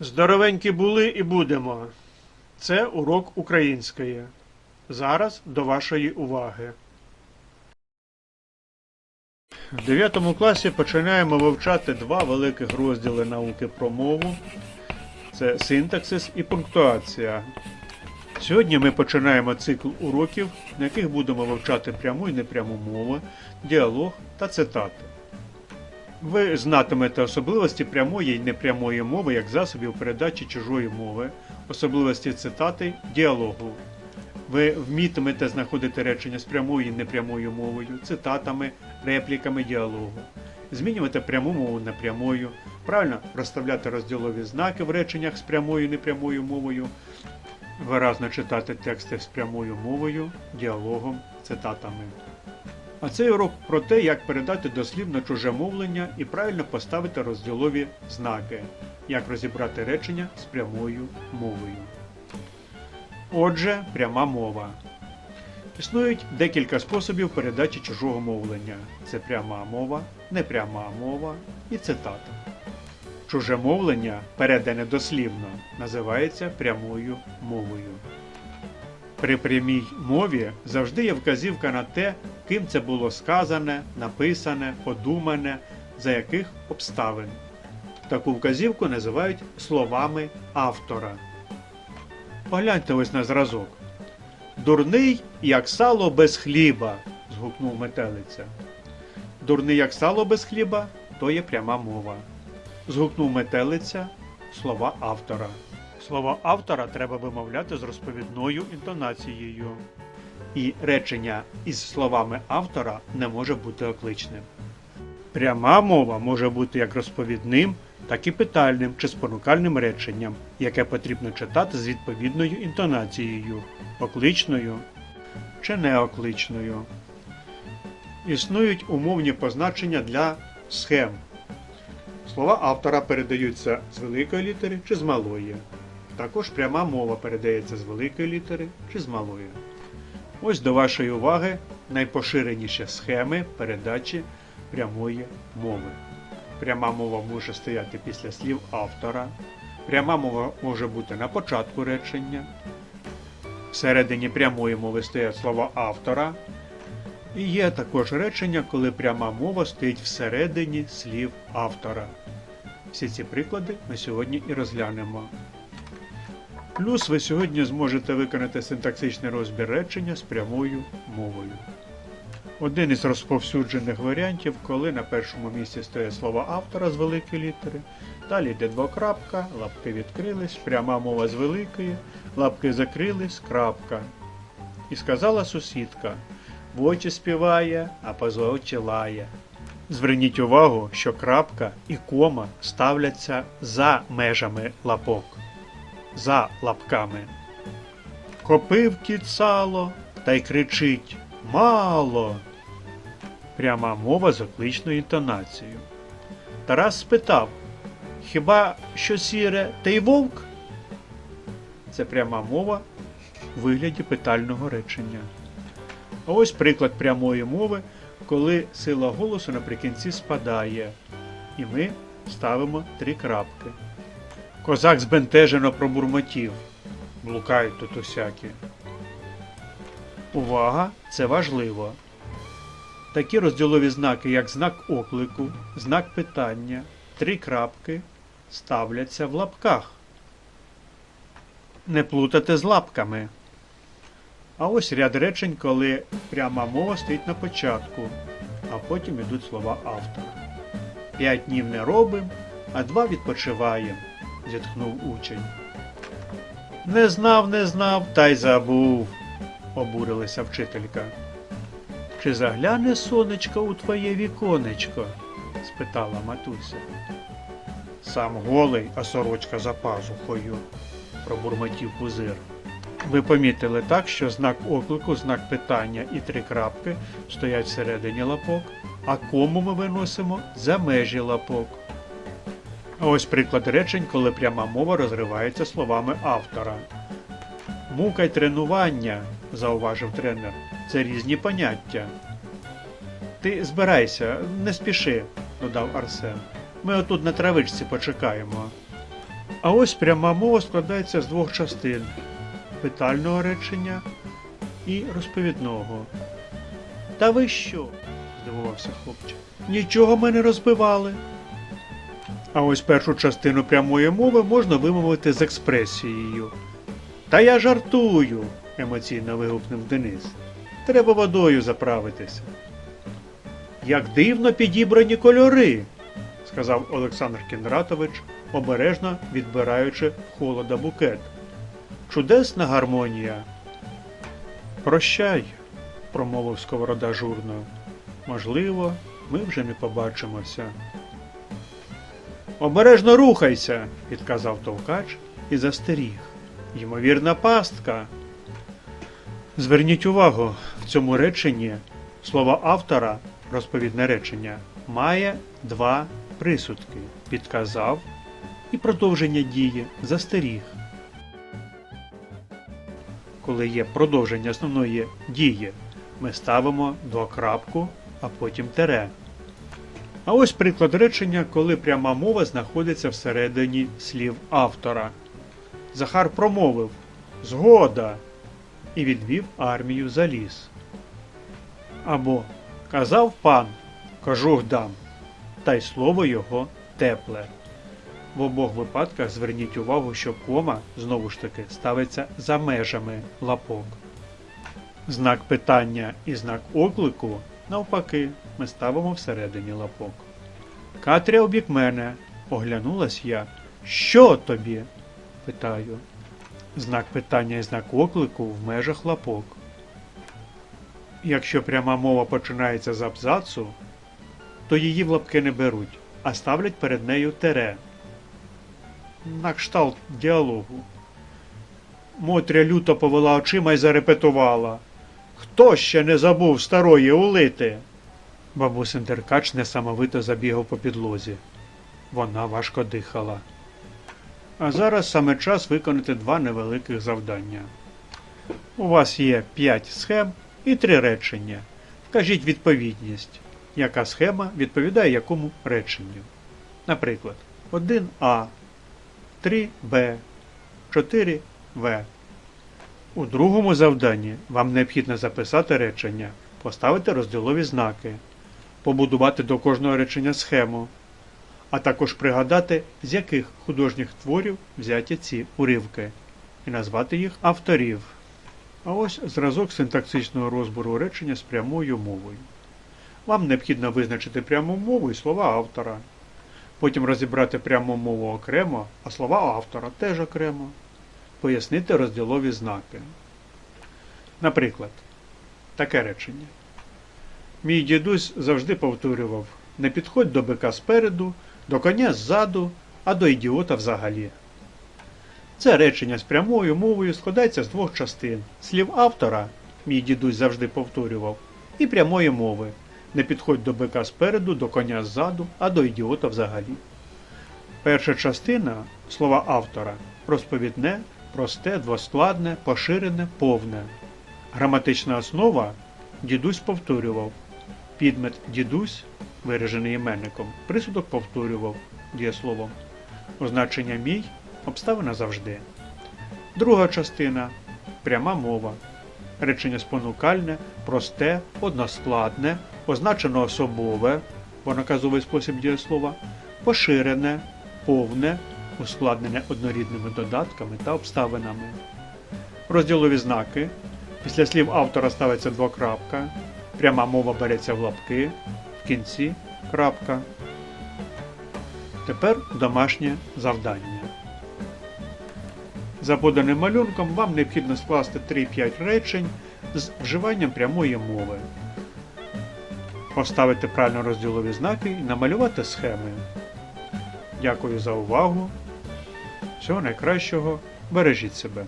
Здоровенькі були і будемо. Це урок української. Зараз до вашої уваги. В 9 класі починаємо вивчати два великих розділи науки про мову. Це синтаксис і пунктуація. Сьогодні ми починаємо цикл уроків, на яких будемо вивчати пряму і непряму мови, діалог та цитати. Ви знатимете особливості прямої і непрямої мови як засобів передачі чужої мови, особливості цитати, діалогу. Ви вмітимете знаходити речення з прямою і непрямою мовою, цитатами, репліками діалогу. Змінювати пряму мову на прямою, правильно розставляти розділові знаки в реченнях з прямою і непрямою мовою, виразно читати тексти з прямою мовою, діалогом, цитатами. А цей урок про те, як передати дослівно чуже мовлення і правильно поставити розділові знаки, як розібрати речення з прямою мовою. Отже, пряма мова. Існують декілька способів передачі чужого мовлення: це пряма мова, непряма мова і цитата. Чуже мовлення, передане дослівно, називається прямою мовою. При прямій мові завжди є вказівка на те, ким це було сказане, написане, подумане, за яких обставин. Таку вказівку називають словами автора. Погляньте ось на зразок. Дурний, як сало без хліба. згукнув метелиця. Дурний, як сало без хліба, то є пряма мова. Згукнув метелиця слова автора. Слова автора треба вимовляти з розповідною інтонацією. І речення із словами автора не може бути окличним. Пряма мова може бути як розповідним, так і питальним чи спонукальним реченням, яке потрібно читати з відповідною інтонацією, окличною чи неокличною. Існують умовні позначення для схем. Слова автора передаються з великої літери чи з малої. Також пряма мова передається з великої літери чи з малої. Ось до вашої уваги найпоширеніші схеми передачі прямої мови. Пряма мова може стояти після слів автора. Пряма мова може бути на початку речення. Всередині прямої мови стоять слова автора. І є також речення, коли пряма мова стоїть всередині слів автора. Всі ці приклади ми сьогодні і розглянемо. Плюс ви сьогодні зможете виконати синтаксичний розбір речення з прямою мовою. Один із розповсюджених варіантів, коли на першому місці стоять слова автора з великої літери, далі йде двокрапка, лапки відкрились, пряма мова з великої, лапки закрились, крапка. І сказала сусідка: в очі співає, а поза очі лає. Зверніть увагу, що крапка і кома ставляться за межами лапок за лапками. Копив кіт сало та й кричить Мало. Пряма мова з окличною інтонацією. Тарас спитав Хіба що сіре та й вовк? Це пряма мова у вигляді питального речення. А ось приклад прямої мови, коли сила голосу наприкінці спадає, і ми ставимо три крапки. Козак збентежено пробурмотів. Блукають тут усякі. Увага! Це важливо. Такі розділові знаки, як знак оклику, знак питання, три крапки ставляться в лапках. Не плутати з лапками. А ось ряд речень, коли пряма мова стоїть на початку, а потім йдуть слова автора. П'ять днів не робим, а два відпочиваєм зітхнув учень. Не знав, не знав, та й забув, обурилася вчителька. Чи загляне сонечко у твоє віконечко? спитала матуся. Сам голий, а сорочка за пазухою, пробурмотів пузир. Ви помітили так, що знак оклику, знак питання і три крапки стоять всередині лапок, а кому ми виносимо за межі лапок. Ось приклад речень, коли пряма мова розривається словами автора. Мука й тренування, зауважив тренер, це різні поняття. Ти збирайся, не спіши, додав Арсен. Ми отут на травичці почекаємо. А ось пряма мова складається з двох частин питального речення і розповідного. Та ви що? здивувався хлопчик. Нічого ми не розбивали. А ось першу частину прямої мови можна вимовити з експресією. Та я жартую, емоційно вигукнув Денис. Треба водою заправитися. Як дивно підібрані кольори, сказав Олександр Кіндратович, обережно відбираючи холода букет. Чудесна гармонія. Прощай, промовив сковорода журно. Можливо, ми вже не побачимося. Обережно рухайся, підказав товкач і застеріг. Ймовірна пастка. Зверніть увагу, в цьому реченні слово автора, розповідне речення, має два присудки підказав і продовження дії застеріг. Коли є продовження основної дії, ми ставимо двокрапку, а потім тере. А ось приклад речення, коли пряма мова знаходиться всередині слів автора. Захар промовив Згода і відвів армію за ліс. Або казав пан, кожух дам, та й слово його тепле. В обох випадках зверніть увагу, що кома знову ж таки ставиться за межами лапок. Знак питання і знак оклику, навпаки, ми ставимо всередині лапок. Катря обік мене, оглянулась я. Що тобі? питаю. Знак питання і знак оклику в межах лапок. Якщо пряма мова починається з абзацу, то її в лапки не беруть, а ставлять перед нею тере. На кшталт діалогу. Мотря люто повела очима й зарепетувала. Хто ще не забув старої улити? Бабусин деркач несамовито забігав по підлозі. Вона важко дихала. А зараз саме час виконати два невеликих завдання. У вас є п'ять схем і три речення. Вкажіть відповідність, яка схема відповідає якому реченню. Наприклад, 1А, 3Б, 4В. У другому завданні вам необхідно записати речення, поставити розділові знаки, побудувати до кожного речення схему, а також пригадати, з яких художніх творів взяті ці уривки, і назвати їх авторів. А ось зразок синтаксичного розбору речення з прямою мовою. Вам необхідно визначити пряму мову і слова автора. Потім розібрати пряму мову окремо, а слова автора теж окремо. Пояснити розділові знаки. Наприклад, таке речення. Мій дідусь завжди повторював: не підходь до бика спереду, до коня ззаду, а до ідіота взагалі. Це речення з прямою мовою складається з двох частин слів автора, мій дідусь завжди повторював, і прямої мови. Не підходь до бика спереду, до коня ззаду, а до ідіота взагалі. Перша частина слова автора розповідне, просте, двоскладне, поширене, повне. Граматична основа дідусь повторював. Підмет дідусь, виражений іменником, присудок повторював дієсловом. Означення мій обставина завжди. Друга частина пряма мова. Речення спонукальне, просте, односкладне, означено особове, бо наказовий спосіб дієслова, поширене, повне, ускладнене однорідними додатками та обставинами. Розділові знаки. Після слів автора ставиться двокрапка, пряма мова береться в лапки, в кінці крапка. Тепер домашнє завдання. За поданим малюнком вам необхідно скласти 3-5 речень з вживанням прямої мови, поставити правильно розділові знаки і намалювати схеми. Дякую за увагу. Всього найкращого. Бережіть себе.